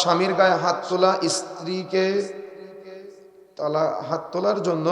স্বামীর গায়ে হাত তোলা স্ত্রীকে তালা হাত তোলার জন্য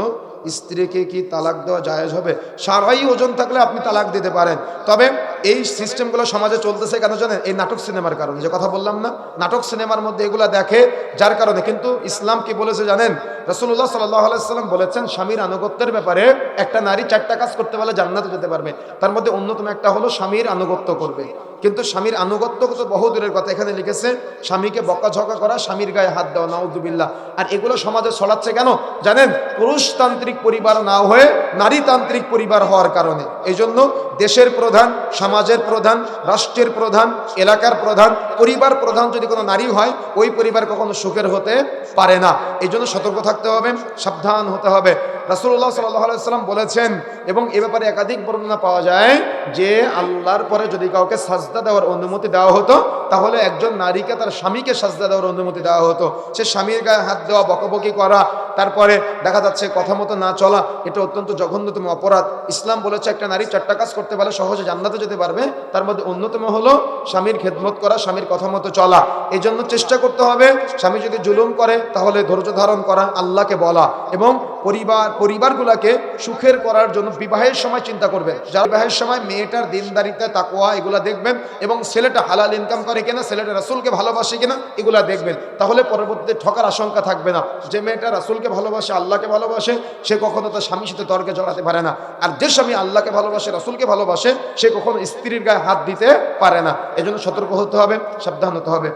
স্ত্রীকে কি তালাক দেওয়া জায়েজ হবে? সারাই ওজন থাকলে আপনি তালাক দিতে পারেন। তবে এই সিস্টেমগুলো সমাজে চলতেছে কেন জানেন? এই নাটক সিনেমার কারণে। যে কথা বললাম না, নাটক সিনেমার মধ্যে এগুলা দেখে যার কারণে? কিন্তু ইসলাম কি বলেছে জানেন? রসুল্লাহ সাল্লাম বলেছেন, স্বামীর আনুগত্যের ব্যাপারে একটা নারী চারটা কাজ করতে পারলে জান্নাতে যেতে পারবে। তার মধ্যে অন্যতম একটা হলো স্বামীর আনুগত্য করবে। কিন্তু স্বামীর আনুগত্য তো বহু দূরের কথা। এখানে লিখেছে, স্বামীকে বকাঝকা করা, স্বামীর গায়ে হাত দেওয়া, নাউজুবিল্লাহ। আর এগুলো সমাজে ছড়াচ্ছে কেন? জানেন, পুরুষতান্ত্রিক পরিবার না হয়ে নারীতান্ত্রিক পরিবার হওয়ার কারণে। এই জন্য দেশের প্রধান, সমাজের প্রধান, রাষ্ট্রের প্রধান, এলাকার প্রধান, পরিবার প্রধান যদি কোনো নারী হয়, ওই পরিবার কখনো সুখের হতে পারে না। এই জন্য সতর্ক থাকতে হবে, সাবধান হতে হবে। রাসুল্লাহ সাল্লাম বলেছেন, এবং এ ব্যাপারে একাধিক বর্ণনা পাওয়া যায় যে, আল্লাহর পরে যদি কাউকে সাজদা দেওয়ার অনুমতি দেওয়া হতো, তাহলে একজন নারীকে তার স্বামীকে সাজদা দেওয়ার অনুমতি দেওয়া হতো। সে স্বামীর গায়ে হাত দেওয়া, বকবকি করা তারপরে দেখা যাচ্ছে কথা মতো না চলা, এটা অত্যন্ত জঘন্যতম অপরাধ। ইসলাম বলেছে একটা নারী চারটা কাজ করতে পারলে সহজে জান্নাতে যেতে পারবে, তার মধ্যে অন্যতম হলো স্বামীর খেদমত করা, স্বামীর কথা মতো চলা। এই জন্য চেষ্টা করতে হবে, স্বামী যদি জুলুম করে তাহলে ধৈর্য ধারণ করা, আল্লাহকে বলা এবং পরিবার, পরিবারগুলোকে সুখের করার জন্য বিবাহের সময় চিন্তা করবে যারা বিবাহের সময় মেয়েটার দিনদারিতা তাকোয়া এগুলা দেখবেন এবং ছেলেটা হালাল ইনকাম করে কিনা, ছেলেটা রাসুলকে ভালোবাসে কিনা, এগুলা দেখবেন। তাহলে পরবর্তীতে ঠকার আশঙ্কা থাকবে না। যে মেয়েটা রাসুলকে ভালোবাসে, আল্লাহকে ভালোবাসে, সে কখনো তার স্বামীর সাথে তর্কে জড়াতে পারে না। আর যে স্বামী আল্লাহকে ভালোবাসে, রাসুলকে ভালোবাসে, সে কখনো স্ত্রীর গায়ে হাত দিতে পারে না। এজন্য সতর্ক হতে হবে, সাবধান হতে হবে।